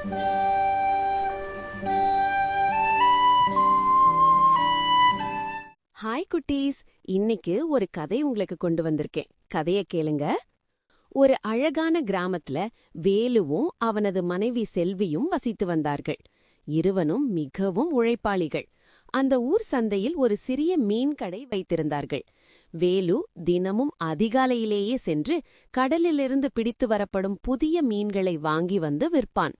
Hi குட்டீஸ். இன்னைக்கு ஒரு கதை உங்களுக்கு கொண்டு வந்திருக்கேன். கதைய கேளுங்க. ஒரு அழகான கிராமத்துல வேலுவும் அவனது மனைவி செல்வியும் வசித்து வந்தார்கள். இருவனும் மிகவும் உழைப்பாளிகள். அந்த ஊர் சந்தையில் ஒரு சிறிய மீன் கடை வைத்திருந்தார்கள். வேலு தினமும் அதிகாலையிலேயே சென்று கடலிலிருந்து பிடித்து வரப்படும் புதிய மீன்களை வாங்கி வந்து விற்பான்.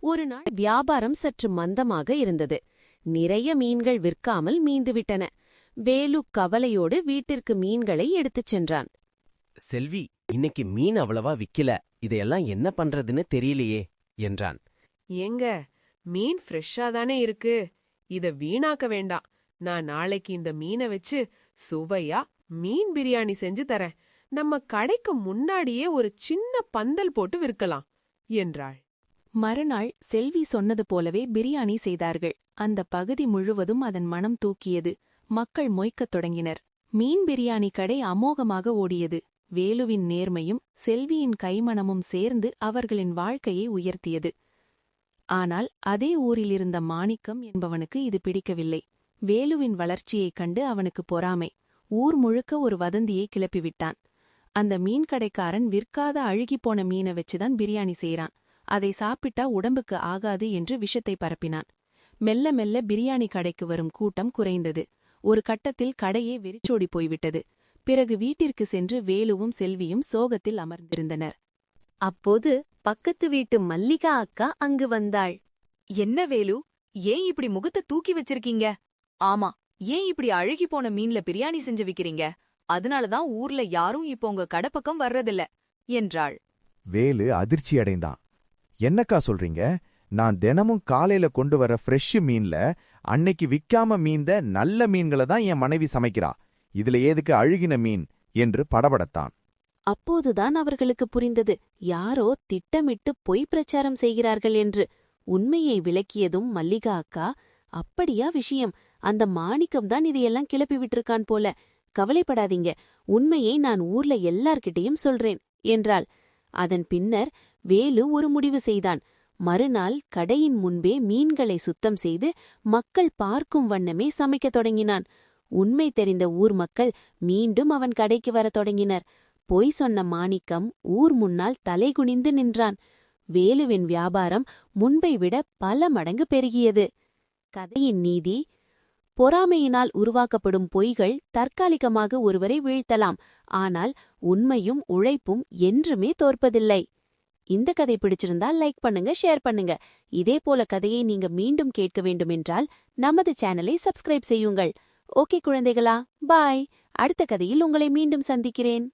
ஒரு நாள் வியாபாரம் சற்று மந்தமாக இருந்தது. நிறைய மீன்கள் விற்காமல் மீந்துவிட்டன. வேலு கவலையோடு வீட்டிற்கு மீன்களை எடுத்துச் சென்றான். செல்வி இன்னைக்கு மீன் அவ்வளவா விக்கல. இதையெல்லாம் என்ன பண்றதுன்னு தெரியலையே என்றான். ஏங்க மீன் ஃப்ரெஷ்ஷா தானே இருக்கு. இத வீணாக்க வேண்டாம். நான் நாளைக்கு இந்த மீனை வச்சு சுவையா மீன் பிரியாணி செஞ்சு தரேன். நம்ம கடைக்கு முன்னாடியே ஒரு சின்ன பந்தல் போட்டு விற்கலாம் என்றாள். மறுநாள் செல்வி சொன்னது போலவே பிரியாணி செய்தார்கள். அந்த பகுதி முழுவதும் அதன் மனம் தூக்கியது. மக்கள் மொய்க்கத் தொடங்கினர். மீன் பிரியாணி கடை அமோகமாக ஓடியது. வேலுவின் நேர்மையும் செல்வியின் கைமணமும் சேர்ந்து அவர்களின் வாழ்க்கையை உயர்த்தியது. ஆனால் அதே ஊரிலிருந்த மாணிக்கம் என்பவனுக்கு இது பிடிக்கவில்லை. வேலுவின் வளர்ச்சியைக் கண்டு அவனுக்கு பொறாமை. ஊர் முழுக்க ஒரு வதந்தியை கிளப்பிவிட்டான். அந்த மீன்கடைக்காரன் விற்காத அழுகிப்போன மீனை வச்சுதான் பிரியாணி செய்யறான் அதை சாப்பிட்டா உடம்புக்கு ஆகாது என்று விஷத்தை பரப்பினான். மெல்ல மெல்ல பிரியாணி கடைக்கு வரும் கூட்டம் குறைந்தது. ஒரு கட்டத்தில் கடையே வெறிச்சோடி போய்விட்டது. பிறகு வீட்டிற்கு சென்று வேலுவும் செல்வியும் சோகத்தில் அமர்ந்திருந்தனர். அப்போது பக்கத்து வீட்டு மல்லிகா அக்கா அங்கு வந்தாள். என்ன வேலு ஏன் இப்படி முகத்தை தூக்கி வச்சிருக்கீங்க? ஆமா ஏன் இப்படி அழுகி போன மீன்ல பிரியாணி செஞ்சு விக்கிறீங்க? அதனாலதான் ஊர்ல யாரும் இப்போ உங்க கடை பக்கம் வர்றதில்ல என்றாள். வேலு அதிர்ச்சி அடைந்தான் என்னக்கா சொல்றீங்க? நான் தினமும் காலையில கொண்டு வர ஃப்ரெஷ் மீன்ல அன்னைக்கு விக்காம மீந்த நல்ல மீன்களை தான் என் மனைவி சமைக்கிறா. இதுல ஏதுக்கு அழுகின மீன்? என்று படபடத்தான். அப்போதுதான் அவர்களுக்கு புரிந்தது. யாரோ திட்டமிட்டு பொய் பிரச்சாரம் செய்கிறார்கள் என்று. உண்மையை விளக்கியதும் மல்லிகா அக்கா அப்படியா விஷயம். அந்த மாணிக்கம்தான் இதையெல்லாம் கிளப்பி விட்டிருக்கான் போல. கவலைப்படாதீங்க. உண்மையை நான் ஊர்ல எல்லார்கிட்டயும் சொல்றேன் என்றாள். அதன் பின்னர் வேலு ஒரு முடிவு செய்தான். மறுநாள் கடையின் முன்பே மீன்களை சுத்தம் செய்து மக்கள் பார்க்கும் வண்ணமே சமைக்கத் தொடங்கினான். உண்மை தெரிந்த ஊர் மக்கள் மீண்டும் அவன் கடைக்கு வரத் தொடங்கினர். பொய் சொன்ன மாணிக்கம் ஊர் முன்னால் தலைகுனிந்து நின்றான். வேலுவின் வியாபாரம் முன்பை விட பல மடங்கு பெருகியது. கதையின் நீதி பொறாமையினால் உருவாக்கப்படும் பொய்கள் தற்காலிகமாக ஒருவரை வீழ்த்தலாம். ஆனால் உண்மையும் உழைப்பும் என்றுமே தோற்பதில்லை. இந்த கதை பிடிச்சிருந்தா லைக் பண்ணுங்க ஷேர் பண்ணுங்க. இதே போல கதையை நீங்க மீண்டும் கேட்க வேண்டுமென்றால் நமது சேனலை சப்ஸ்கிரைப் செய்யுங்கள். ஓகே குழந்தைகளா பாய். அடுத்த கதையில் உங்களை மீண்டும் சந்திக்கிறேன்.